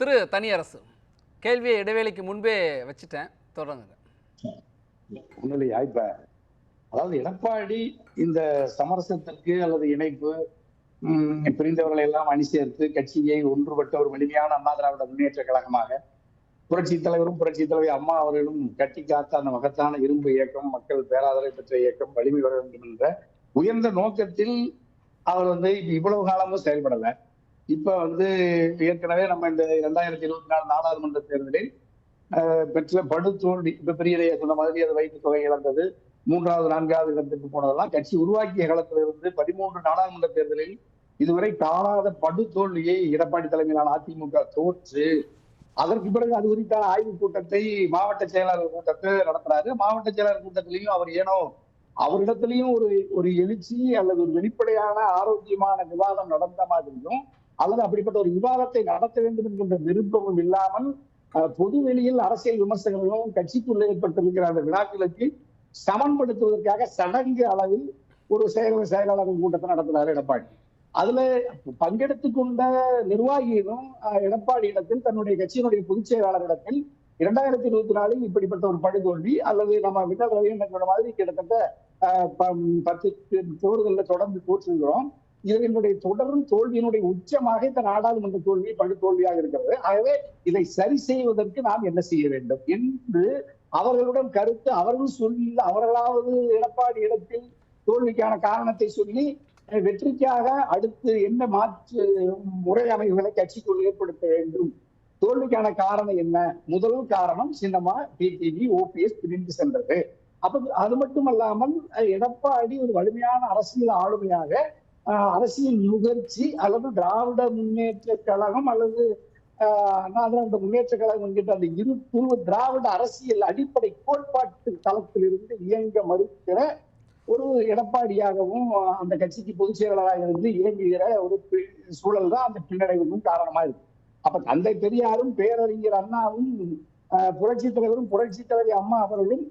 திரு தனியரசு கேள்வியை இடைவேளைக்கு முன்பே வச்சுட்டேன் தொடர்ந்து ஒண்ணும் இல்லையா இப்ப அதாவது எடப்பாடி இந்த சமரசத்திற்கு அல்லது இணைப்பு பிரிந்தவர்களை எல்லாம் அணி சேர்த்து கட்சியை ஒன்றுபட்ட ஒரு வலிமையான அண்ணா திராவிட முன்னேற்ற கழகமாக புரட்சி தலைவரும் புரட்சி தலைவர் அம்மா அவர்களும் கட்டி காத்த அந்த மகத்தான இரும்பு இயக்கம் மக்கள் பேராதரவை பெற்ற இயக்கம் வலிமை வர வேண்டும் என்ற உயர்ந்த நோக்கத்தில் அவர் வந்து இப்ப இவ்வளவு காலமும் செயல்படல. இப்ப வந்து ஏற்கனவே நம்ம இந்த இரண்டாயிரத்தி இருபத்தி நாலு நாடாளுமன்ற தேர்தலில் பெற்ற பெற்ற படுதோல்வி இப்ப பெரிய சொன்ன மாதிரி அது வைப்பு தொகை இழந்தது. மூன்றாவது நான்காவது இடத்துக்கு போனதெல்லாம் கட்சி உருவாக்கிய காலத்திலிருந்து பதிமூன்று நாடாளுமன்ற தேர்தலில் இதுவரை காணாத படுதோல்வியை எடப்பாடி தலைமையிலான அதிமுக தோற்று. அதற்கு பிறகு அது குறித்தான ஆய்வு கூட்டத்தை மாவட்ட செயலாளர் கூட்டத்தை நடத்துறாரு. மாவட்ட செயலாளர் கூட்டத்திலையும் அவர் ஏனோ அவரிடத்திலையும் ஒரு ஒரு எழுச்சி அல்லது ஒரு வெளிப்படையான ஆரோக்கியமான விவாதம் நடந்த மாதிரியும் அல்லது அப்படிப்பட்ட ஒரு விவாதத்தை நடத்த வேண்டும் என்கின்ற விருப்பமும் இல்லாமல் பொது வெளியில் அரசியல் விமர்சகர்களும் கட்சிக்குள்ள ஏற்பட்டிருக்கிற அந்த விழாக்களுக்கு சமன்படுத்துவதற்காக சடங்கு அளவில் ஒரு செயல் செயலாளர் கூட்டத்தை நடத்தினார் எடப்பாடி. அதுல பங்கெடுத்து கொண்ட நிர்வாகிகளும் எடப்பாடி இடத்தில் தன்னுடைய கட்சியினுடைய பொதுச் செயலாளரிடத்தில் இரண்டாயிரத்தி இருபத்தி நாலில் இப்படிப்பட்ட ஒரு படுதோல்வி அல்லது நம்ம விட்டல் மாதிரி கிட்டத்தட்ட அஹ், பத்து தேர்தலில் தொடர்ந்து தோற்றுகிறோம் இதனுடைய தொடரும் தோல்வியினுடைய உச்சமாக இந்த நாடாளுமன்ற தோல்வி படுதோல்வியாக இருக்கிறது. ஆகவே இதை சரி செய்வதற்கு நாம் என்ன செய்ய வேண்டும் என்று அவர்களுடன் கருத்து அவர்கள் சொல்லி அவர்களாவது எடப்பாடி இடத்தில் தோல்விக்கான காரணத்தை சொல்லி வெற்றிக்காக அடுத்து என்ன மாற்று முறை அமைப்புகளை கட்சிக்குள் ஏற்படுத்த வேண்டும். தோல்விக்கான காரணம் என்ன? முதல் காரணம் சின்னமா டிடிவி ஓபிஎஸ் பிரிந்து சென்றது. அப்ப அது மட்டுமல்லாமல் எடப்பாடி ஒரு வலிமையான அரசியல் ஆளுமையாக அரசியல் முகர்ச்சி அல்லது திராவிட முன்னேற்ற கழகம் அல்லது திராவிட முன்னேற்ற கழகம் என்கின்ற அந்த இரு துருவ திராவிட அரசியல் அடிப்படை கோட்பாட்டு தளத்தில் இருந்து இயங்க மறுக்கிற ஒரு எடப்பாடியாகவும் அந்த கட்சிக்கு பொதுச் செயலாளராக இருந்து இயங்குகிற ஒரு சூழல் தான் அந்த பின்னடைவுக்கும் காரணமா இருக்கு. அப்ப தந்தை பெரியாரும் பேரறிஞர் அண்ணாவும் புரட்சி தலைவரும் புரட்சி தலைவி அம்மா அவர்களும்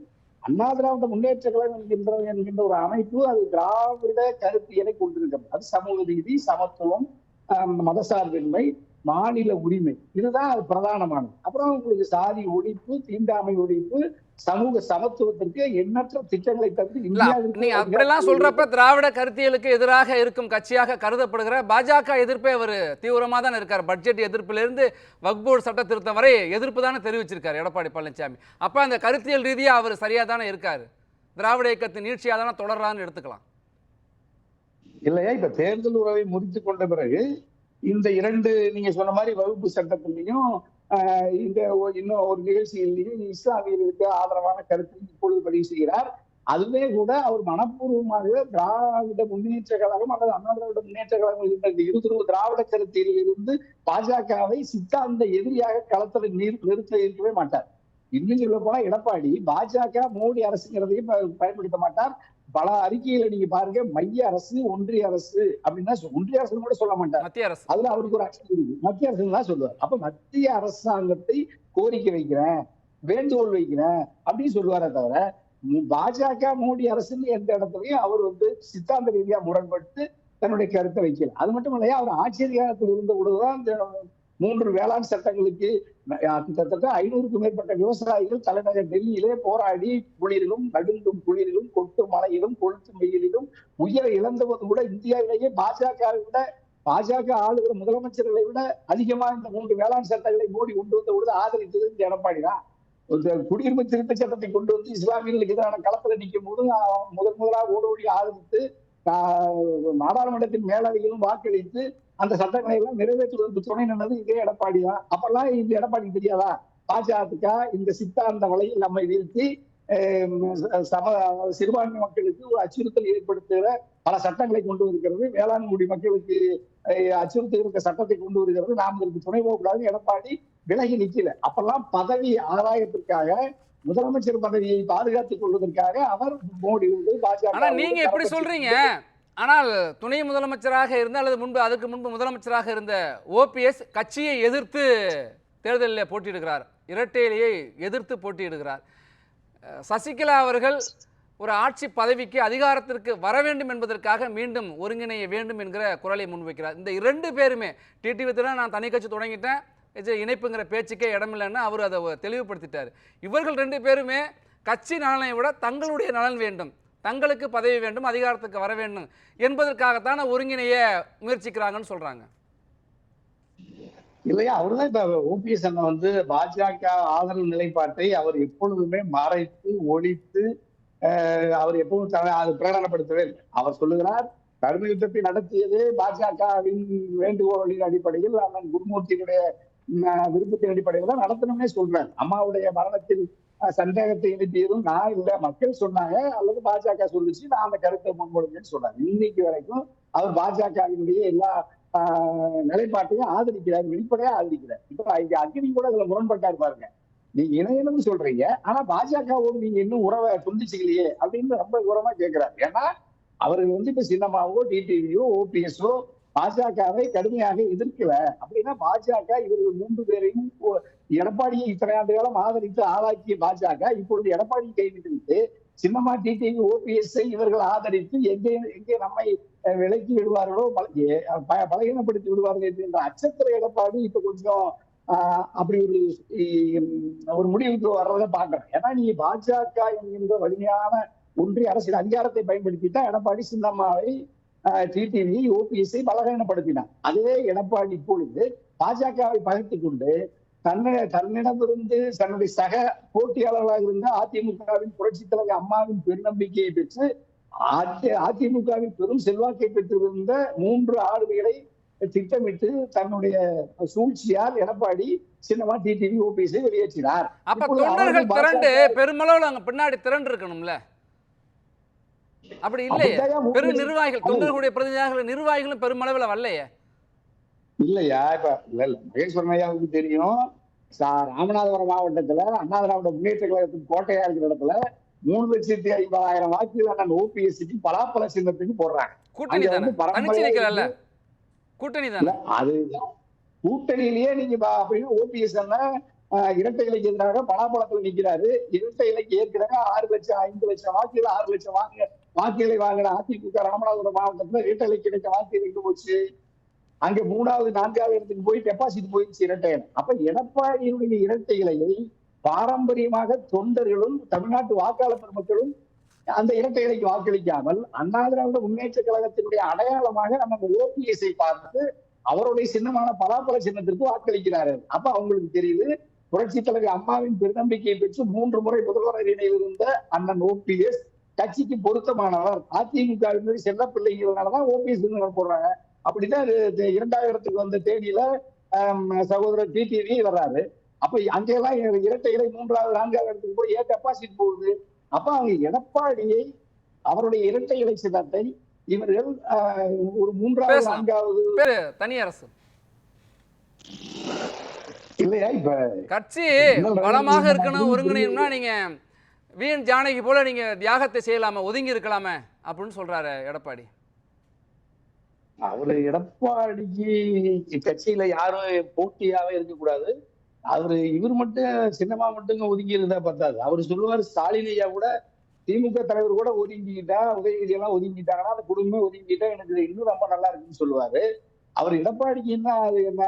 அண்ணா திராவிட முன்னேற்ற கழகம் என்கின்ற என்கின்ற ஒரு அமைப்பு அது திராவிட கருத்தியலை கொண்டிருக்கிறது. அது சமூக நீதி சமத்துவம் ஆஹ், மதசார்பின்மை மாநில உரிமை. இதுதான் அது பிரதானமானது. அப்புறம் உங்களுக்கு சாதி ஒழிப்பு தீண்டாமை ஒழிப்பு சமூக சமத்துவத்திற்கு எண்ணற்ற திட்டங்களை இந்தியாவிற்கு நீ அப்படிலாம் சொல்றப்ப திராவிட கருத்தியலுக்கு எதிராக இருக்கும் கட்சியாக கருதப்படுகிற பாஜக எதிர்ப்பே அவர் தீவிரமா தான் இருக்கார். பட்ஜெட் எதிர்ப்பிலிருந்து வக்போர்டு சட்ட திருத்தம் வரை எதிர்ப்பு தானே தெரிவிச்சிருக்காரு எடப்பாடி பழனிசாமி அப்ப அந்த கருத்தியல் ரீதியா அவர் சரியா தானே இருக்காரு. திராவிட இயக்கத்தின் நீட்சியா தானே தொடர்றான்னு எடுத்துக்கலாம். இல்லையா? இப்ப தேர்தல் உறவை முறித்து கொண்ட பிறகு இந்த இரண்டு நீங்க சொன்ன மாதிரி வகுப்பு சட்டத்திலையும் இந்த இன்னும் ஒரு நிகழ்ச்சியிலையும் இஸ்லாமியர்களுக்கு ஆதரவான கருத்தை இப்பொழுது பதிவு செய்கிறார். அதுவே கூட அவர் மனப்பூர்வமாக திராவிட முன்னேற்ற கழகம் அல்லது அண்ணா திராவிட முன்னேற்ற கழகம் இருந்த இரு இருதுருவ திராவிட கருத்தில் இருந்து பாஜகவை சித்தாந்த எதிரியாக களத்தில் நீர் நிறுத்த இருக்கவே மாட்டார். இன்னும் சொல்ல போனா எடப்பாடி பாஜக மோடி அரசுங்கிறதையும் ப- பயன்படுத்த மாட்டார். பல அறிக்கைகளை நீங்க பாருங்க. மைய அரசு ஒன்றிய அரசு அப்படின்னா ஒன்றிய அரசு கூட சொல்ல மாட்டார். மத்திய அரசு. அதுல அவருக்கு ஒரு அச்சம் இருக்கு. மத்திய அரசு தான் சொல்லுவார். அப்ப மத்திய அரசாங்கத்தை கோரிக்கை வைக்கிறேன் வேண்டுகோள் வைக்கிறேன் அப்படின்னு சொல்லுவாரே தவிர பாஜக மோடி அரசுன்னு எந்த இடத்துலயும் அவர் வந்து சித்தாந்த ரீதியா முரண்பட்டு தன்னுடைய கருத்தை வைக்கல. அது மட்டும் இல்லையா அவர் ஆட்சி அதிகாரத்தில் இருந்த இந்த மூன்று வேளாண் சட்டங்களுக்கு கிட்டத்தட்ட ஐநூறுக்கும் மேற்பட்ட விவசாயிகள் தலைநகர் டெல்லியிலே போராடி குளிரிலும் நடுங்கும் குளிரிலும் கொட்டு மழையிலும் கொளுத்தும் வெயிலிலும் உயிரை இழந்தவது கூட இந்தியாவிலேயே பாஜகவை விட பாஜக ஆளுகிற முதலமைச்சர்களை விட அதிகமா இந்த மூன்று வேளாண் சட்டங்களை மோடி கொண்டு வந்த பொழுது ஆதரித்தது இந்த எடப்பாடி தான். குடியுரிமை திருத்த சட்டத்தை கொண்டு வந்து இஸ்லாமியர்களுக்கு எதிரான களத்துல நிற்கும் போது முதன் முதலாக ஓடோடி ஆதரித்து நாடாளுமன்றத்தின் மேலவையிலும் வாக்களித்து அந்த சட்டங்களை எல்லாம் நிறைவேற்றுவதற்கு துணை நின்றது இதே எடப்பாடி தான். அப்பெல்லாம் இந்த எடப்பாடிக்கு தெரியாதா? பாஜக இந்த சித்தாந்த வலையில் நம்மை வீழ்த்தி சம சிறுபான்மை மக்களுக்கு ஒரு அச்சுறுத்தல் ஏற்படுத்துகிற பல சட்டங்களை கொண்டு வருகிறது. வேளாண்குடி மக்களுக்கு அச்சுறுத்துகிற சட்டத்தை கொண்டு வருகிறது. நாம் இதற்கு துணை போகக்கூடாது எடப்பாடி விலகி நிக்கல. அப்பெல்லாம் பதவி ஆதாயத்திற்காக முதலமைச்சர் பதவியை பாதுகாத்துக் கொள்வதற்காக அவர் மோடியோடு பாஜக ஆனா நீங்க எப்படி சொல்றீங்க? ஆனால் துணை முதலமைச்சராக இருந்த அல்லது முன்பு அதுக்கு முன்பு முதலமைச்சராக இருந்த ஓபிஎஸ் கட்சியை எதிர்த்து தேர்தலில் போட்டியிடுகிறார். இரட்டையிலேயே எதிர்த்து போட்டியிடுகிறார். சசிகலா அவர்கள் ஒரு ஆட்சி பதவிக்கு அதிகாரத்திற்கு வர வேண்டும் என்பதற்காக மீண்டும் ஒருங்கிணைய வேண்டும் என்கிற குரலை முன்வைக்கிறார். இந்த இரண்டு பேருமே டிடிவி நான் தனி கட்சி தொடங்கிட்டேன். இணைப்புங்கிற பேச்சுக்கே இடமில்லைன்னு அவர் அதை தெளிவுபடுத்திட்டார். இவர்கள் ரெண்டு பேருமே கட்சி நலனை விட தங்களுடைய நலன் வேண்டும். தங்களுக்கு பதவி வேண்டும் அதிகாரத்துக்கு வர வேண்டும் என்பதற்காகத்தான ஒருங்கிணைய முயற்சிக்கிறாங்கன்னு சொல்றாங்க. இல்லையா? அவர்தான் இப்ப ஓபிஎஸ் அண்ணன் வந்து பாஜக ஆதரவு நிலைப்பாட்டை அவர் எப்பொழுதுமே மறைத்து ஒழித்து அஹ், அவர் எப்பவும் அது பிரகடனப்படுத்தவே இல்லை. அவர் சொல்லுகிறார் கருமை யுத்தத்தை நடத்தியது பாஜகவின் வேண்டுகோளின் அடிப்படையில் அண்ணன் குருமூர்த்தியினுடைய விருப்பத்தின் அடிப்படையில் தான் நடத்தணும்னே சொல்றாரு அம்மாவுடைய மரணத்தில் சந்தேகத்தை எழுப்பியதும் நான் இல்ல. மக்கள் சொன்னாங்க அல்லது பாஜக சொல்லிச்சு நான் அந்த கருத்தை முன்மொழிஞ்சேன்னு சொல்றாரு இன்னைக்கு வரைக்கும் அவர் பாஜகவினுடைய எல்லா ஆஹ் நிலைப்பாட்டையும் ஆதரிக்கிறார் வெளிப்படையா ஆதரிக்கிறார். இப்ப இங்க அக்னி கூட அதுல முரண்பட்டாரு பாருங்க. நீங்க இணையணும்னு சொல்றீங்க ஆனா பாஜகவோடு நீங்க இன்னும் உறவை துண்டிச்சுக்கலையே அப்படின்னு ரொம்ப உரமா கேட்கிறாரு ஏன்னா அவர்கள் வந்து இப்ப சின்னமாவோ டிடிவியோ ஓபிஎஸ்ஓ பாஜகவை கடுமையாக எதிர்க்கல. அப்படின்னா பாஜக இவர்கள் மூன்று பேரையும் எடப்பாடியை இத்தனை ஆண்டு காலம் ஆதரித்து ஆளாக்கிய பாஜக இப்பொழுது எடப்பாடியை கைவிட்டு சின்னமா டிடிவி ஓபிஎஸ்ஐ இவர்கள் ஆதரித்து எங்கே எங்கே நம்மை விலக்கி விடுவார்களோ பலகீனப்படுத்தி விடுவார்கள் என்கின்ற அச்சத்திர எடப்பாடி இப்ப கொஞ்சம் ஆஹ், அப்படி ஒரு ஒரு முடிவுக்கு வர்றதை பாக்குறேன் ஏன்னா நீ பாஜக என்கின்ற வலிமையான ஒன்றிய அரசியல் அதிகாரத்தை பயன்படுத்தி தான் எடப்பாடி சின்னம்மாவை டிடிவி ஓபிஎஸ்ஐ பலகீனப்படுத்தினார். அதே எடப்பாடி இப்பொழுது பாஜகவை பகைத்துக் கொண்டு தன்னை தன்னிடமிருந்து தன்னுடைய சக போட்டியாளர்களாக இருந்த அதிமுகவின் புரட்சித் தலைவர் அம்மாவின் பெருநம்பிக்கையை பெற்று அதி- அதிமுகவின் பெரும் செல்வாக்கை பெற்றிருந்த மூன்று ஆளுமைகளை திட்டமிட்டு தன்னுடைய சூழ்ச்சியால் எடப்பாடி சின்னமா டிடிவி ஓபிஎஸ்ஐ வெளியேற்றினார். அப்ப தொண்டர்கள் திரண்டு பாஜக பெருமளவில் அங்க பின்னாடி திரண்டு இருக்கணும்ல? அப்படி இல்லையே. பெரு நிர்வாகிகள் தொண்டர்களுடைய பிரதிநிதியாக நிர்வாகிகளும் பெருமளவில் வரலையே. இல்லையா? இப்ப இல்ல இல்ல. மகேஸ்வரன் ஐயாவுக்கு தெரியும். ராமநாதபுரம் மாவட்டத்துல அண்ணா திராவிட முன்னேற்ற கழகத்தின் கோட்டையா இருக்கிற இடத்துல மூணு லட்சத்தி ஐம்பதாயிரம் வாக்குகள் அண்ணன் ஓபிஎஸ்சிக்கு பலாப்பழ சின்னத்துக்கு போடுறாங்க. கூட்டணி தானே? கூட்டணி தானே? அது கூட்டணியிலேயே நீங்க அப்படின்னு ஓபிஎஸ் இரட்டை இலைக்கு எதிராக பலாப்பழத்துல நிக்கிறாரு. இரட்டை இலைக்கு ஏற்கனவே ஆறு லட்சம் ஐந்து லட்சம் வாக்குகள் ஆறு லட்சம் வாக்கு வாக்குகளை வாங்கின அதிமுக ராமநாதபுரம் மாவட்டத்துல இரட்டை கிடைக்க வாக்கு இருந்து போச்சு. அங்க மூணாவது நான்காவது இடத்துக்கு போய் டெபாசிட் போயிடுச்சு இரட்டையன் அப்ப எடப்பாடியினுடைய இரட்டை இலையை பாரம்பரியமாக தொண்டர்களும் தமிழ்நாட்டு வாக்காளர் பெருமக்களும் அந்த இரட்டை இலைக்கு வாக்களிக்காமல் அண்ணா திராவிட முன்னேற்ற கழகத்தினுடைய அடையாளமாக நம்ம ஓபிஎஸ்ஐ பார்த்து அவருடைய சின்னமான பலாப்பழ சின்னத்திற்கு வாக்களிக்கிறார்கள் அப்ப அவங்களுக்கு தெரியுது புரட்சி தலைவர் அம்மாவின் பெருநம்பிக்கையை பெற்று மூன்று முறை முதல்வர் இணையில் இருந்த அண்ணன் ஓபிஎஸ் கட்சிக்கு பொருத்தமானவர். அதிமுக செல்ல பிள்ளைங்கிறதுனாலதான் ஓபிஎஸ் போடுறாங்க. அப்படிதான் இது- இரண்டாயிரத்துக்கு வந்த தேதியில சகோதரர் டிடிவி வர்றாரு. அப்ப அங்கெல்லாம் இரட்டை இலை மூன்றாவது நான்காவது இடத்துக்கு போய் ஏன் டெபாசிட் போகுது அப்ப அவங்க எடப்பாடியை அவருடைய இரட்டை இலை சின்னத்தை இவர்கள் ஒரு மூன்றாவது. நான்காவது தனி அரசு. இல்லையா? இப்ப கட்சி பலமாக இருக்கணும். ஒருங்கிணையம்னா நீங்க வீண் ஜானகி போல நீங்க தியாகத்தை செய்யலாமே ஒதுங்கி இருக்கலாமே அப்படின்னு சொல்றாரு எடப்பாடி. அவரு எடப்பாடிக்கு கட்சியில யாரும் போட்டியாவே இருக்கக்கூடாது. அவரு இவர் மட்டும் சின்னமா மட்டும் ஒதுங்கி இருந்தா பத்தாது. அவர் சொல்லுவாரு ஸ்டாலின் ஐயா கூட திமுக தலைவர் கூட ஒதுங்கிட்டா உதயநிதி எல்லாம் ஒதுங்கிட்டாங்கன்னா அந்த குடும்பமே ஒதுங்கிட்டா எனக்கு இன்னும் ரொம்ப நல்லா இருக்குன்னு சொல்லுவாரு. அவர் எடப்பாடிக்கு என்ன அது என்ன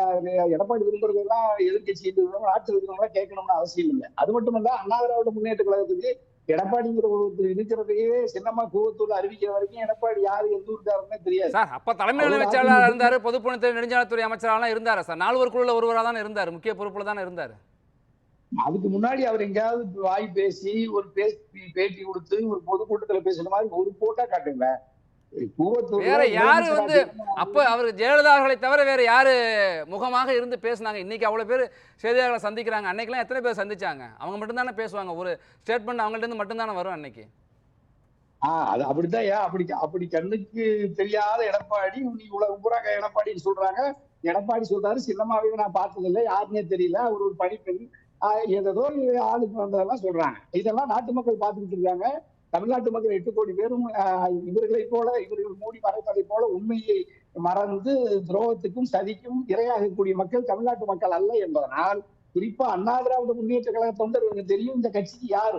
எடப்பாடி விரும்புறதெல்லாம் எதிர்கட்சி இருக்கிறவங்க ஆட்சி இருக்கிறவங்க கேட்கணும்னு அவசியம் இல்லை. அது மட்டும் இல்ல அண்ணா திராவிட முன்னேற்ற கழகத்துக்கு எடப்பாடிங்கிற ஒருத்தர் இருக்கிறதையே சின்னமா கூவத்தூர்ல அறிவிக்கிற வரைக்கும் எடப்பாடி யாரு எந்த ஊருக்காரன்னே தெரியாது. சார் அப்ப தலைமை அமைச்சராக இருந்தாரு பொதுப்பணித்துறை நெடுஞ்சாலைத்துறை அமைச்சராலாம் இருந்தாரு சார்? நால்வர் குழுல ஒருவரா தானே இருந்தாரு முக்கிய பொறுப்புல தானே இருந்தாரு. அதுக்கு முன்னாடி அவர் எங்கேயாவது வாய் பேசி ஒரு பேசி பேட்டி கொடுத்து ஒரு பொதுக்கூட்டத்துல பேசுன மாதிரி ஒரு போட்டா காட்டுங்க கூவத்தூர்ல வேற யாரு வந்து அப்ப அவர் ஜெயலலிதா அவர்களை தவிர வேற யாரு முகமாக இருந்து பேசுனாங்க? இன்னைக்கு அவ்வளவு பேர் செய்தியாளர்களை சந்திக்கிறாங்க. அன்னைக்கெல்லாம் எத்தனை பேர் சந்திச்சாங்க? அவங்க மட்டும்தானே பேசுவாங்க. ஒரு ஸ்டேட்மெண்ட் அவங்கள்ட்ட இருந்து மட்டும்தானே வரும் அன்னைக்கு. ஆஹ் அது அப்படித்தான் ஏன் அப்படி அப்படி கண்ணுக்கு தெரியாத எடப்பாடி நீ உலகம் பூரா எடப்பாடின்னு சொல்றாங்க. எடப்பாடி சொல்றாரு சின்னமாவே நான் பார்த்ததில்லை யாருன்னே தெரியல. அவர் ஒரு பணிப்பெண். ஏதோ ஆளுக்கு வந்ததெல்லாம் சொல்றாங்க. இதெல்லாம் நாட்டு மக்கள் பார்த்துக்கிட்டு இருக்காங்க. தமிழ்நாட்டு மக்கள் எட்டு கோடி பேரும் ஆஹ் இவர்களை போல இவர்கள் மூடி மறைப்பதை போல உண்மையை மறந்து துரோகத்துக்கும் சதிக்கும் இரையாகக்கூடிய மக்கள் தமிழ்நாட்டு மக்கள் அல்ல என்பதனால் குறிப்பா அண்ணா திராவிட முன்னேற்ற கழக தொண்டர்களுக்கு தெரியும் இந்த கட்சிக்கு யார்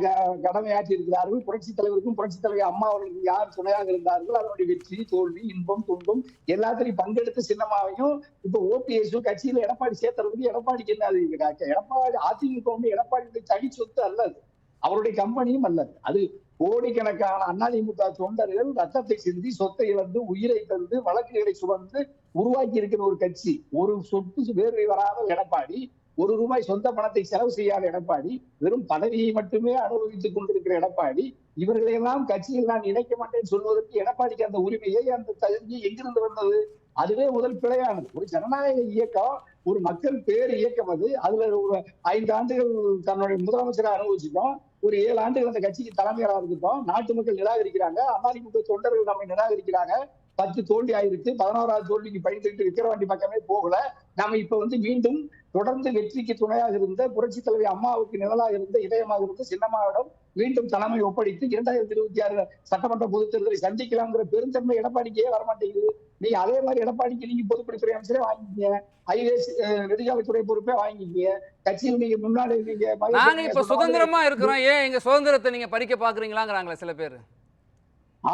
க- கடமையாற்றி இருக்கிறார்கள் புரட்சி தலைவருக்கும் புரட்சி தலைவர் அம்மா அவர்களுக்கு யார் துணையாக இருந்தார்கள்? அதனுடைய வெற்றி தோல்வி இன்பம் துன்பம் எல்லாத்திலையும் பங்கெடுத்து சின்னமாவையும் இப்ப ஓபிஎஸும் கட்சியில எடப்பாடி சேர்த்துறதுக்கு எடப்பாடிக்கு என்ன அது? எடப்பாடி அதிமுக வந்து தனி சொத்து அல்லது அவருடைய கம்பெனியும் அல்லது அது கோடிக்கணக்கான அதிமுக தொண்டர்கள் ரத்தத்தை சிந்தி சொத்தை இழந்து உயிரை தந்து வழக்குகளை சுமந்து உருவாக்கி இருக்கிற ஒரு கட்சி. ஒரு சொத்து வேர்வை வராத எடப்பாடி ஒரு ரூபாய் சொந்த பணத்தை செலவு செய்யாத எடப்பாடி வெறும் பதவியை மட்டுமே அனுபவித்துக் கொண்டிருக்கிற எடப்பாடி இவர்களையெல்லாம் கட்சியில் நான் இணைக்க மாட்டேன் சொல்வதற்கு எடப்பாடிக்கு அந்த உரிமையை அந்த தகுதியை எங்கிருந்து வந்தது? அதுவே முதல் பிழையானது. ஒரு ஜனநாயக இயக்கம் ஒரு மக்கள் பேர் இயக்கம் அது. அதுல ஒரு ஐந்து ஆண்டுகள் தன்னுடைய முதலமைச்சரை அனுபவிச்சிட்டோம் ஒரு ஏழு ஆண்டுகள் அந்த கட்சிக்கு தலைமையராக இருந்துட்டோம் நாட்டு மக்கள் நிராகரிக்கிறாங்க. அதிமுக தொண்டர்கள் நம்மை நிராகரிக்கிறாங்க. பத்து தோல்வி ஆயிருக்கு. பதினோராவது தோல்விக்கு பயந்துட்டு விக்கிரவாண்டி பக்கமே போகல. நாம இப்ப வந்து மீண்டும் தொடர்ந்து வெற்றிக்கு துணையாக இருந்த புரட்சி தலைவி அம்மாவுக்கு நிழலாக இருந்த இதயமாக இருந்த சின்னம்மாவிடம் மீண்டும் தலைமை ஒப்படைத்து இரண்டாயிரத்தி இருபத்தி ஆறு சட்டமன்ற பொதுத் தேர்தலை சந்திக்கலாம்ங்கிற பெருந்தன்மை எடப்பாடிக்கே வரமாட்டேங்குது. நீங்க அதே மாதிரி எடப்பாடிக்கு நீங்க பொதுப்பணித்துறை அமைச்சரே வாங்கிக்கீங்க. ஐஏஎஸ் நெடுஞ்சாலைத்துறை பொறுப்பே வாங்கிக்கீங்க. கட்சியில் நீங்க முன்னாடி நீங்க நாங்க இப்ப சுதந்திரமா இருக்கிறோம். ஏன் எங்க சுதந்திரத்தை நீங்க பறிக்க பாக்குறீங்களாங்கிறாங்களே சில பேர்.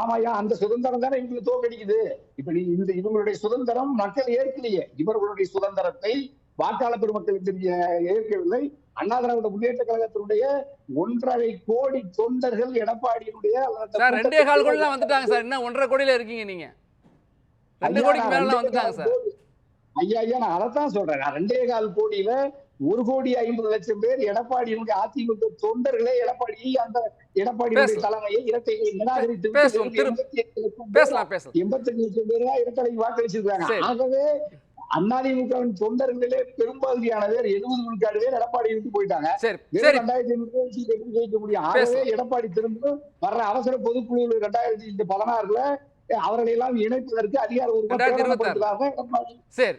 ஆமாய்யா அந்த சுதந்திரம் தானே எங்களுக்கு தோக்கடிக்குது. இப்ப நீ இந்த இவங்களுடைய சுதந்திரம் மக்கள் ஏற்கலையே. இவர்களுடைய சுதந்திரத்தை வாக்காளர் பெருமக்களுக்கு ஏற்கவில்லை. அண்ணா திராவிட முன்னேற்ற கழகத்தினுடைய ஒன்றரை கோடி தொண்டர்கள் எடப்பாடியினுடைய ரெண்டே கால் வந்துட்டாங்க சார். இன்னும் ஒன்றரை கோடியில இருக்கீங்க நீங்க. ரெண்டு கோடிக்கு மேல வந்துட்டாங்க சார் ஐயா ஐயா நான் அதைத்தான் சொல்றேன் நான் ரெண்டே கால் கோடியில ஒரு கோடி ஐம்பது லட்சம் பேர் எடப்பாடியினுடைய அதிமுக தொண்டர்களே எடப்பாடி அந்த எடப்பாடியுடைய பேசலாம். தலைமையை இரட்டையை நிராகரித்து விட்டு பேசுவோம். வெறும் திரு- 88 லட்சம் பேர் பேசலாம் பேசலாம் எண்பத்தஞ்சு லட்சம் பேர் தான் இரட்டலைக்கு வாக்களிச்சிருக்காங்க சரி. ஆகவே அதிமுகவின் தொண்டர்களிலே பெரும்பகுதியான பேர் எழுபது விழுக்காடு பேர் எடப்பாடி விட்டு போயிட்டாங்க ரெண்டாயிரத்தி ஐநூறு ஜெயிக்க முடியும் ஆகவே. எடப்பாடி திரும்ப வர்ற அவசர பொதுக்குழு ரெண்டாயிரத்தி பதினாறுல அவர்களை எல்லாம் இணைப்பதற்கு எடப்பாடி சரி.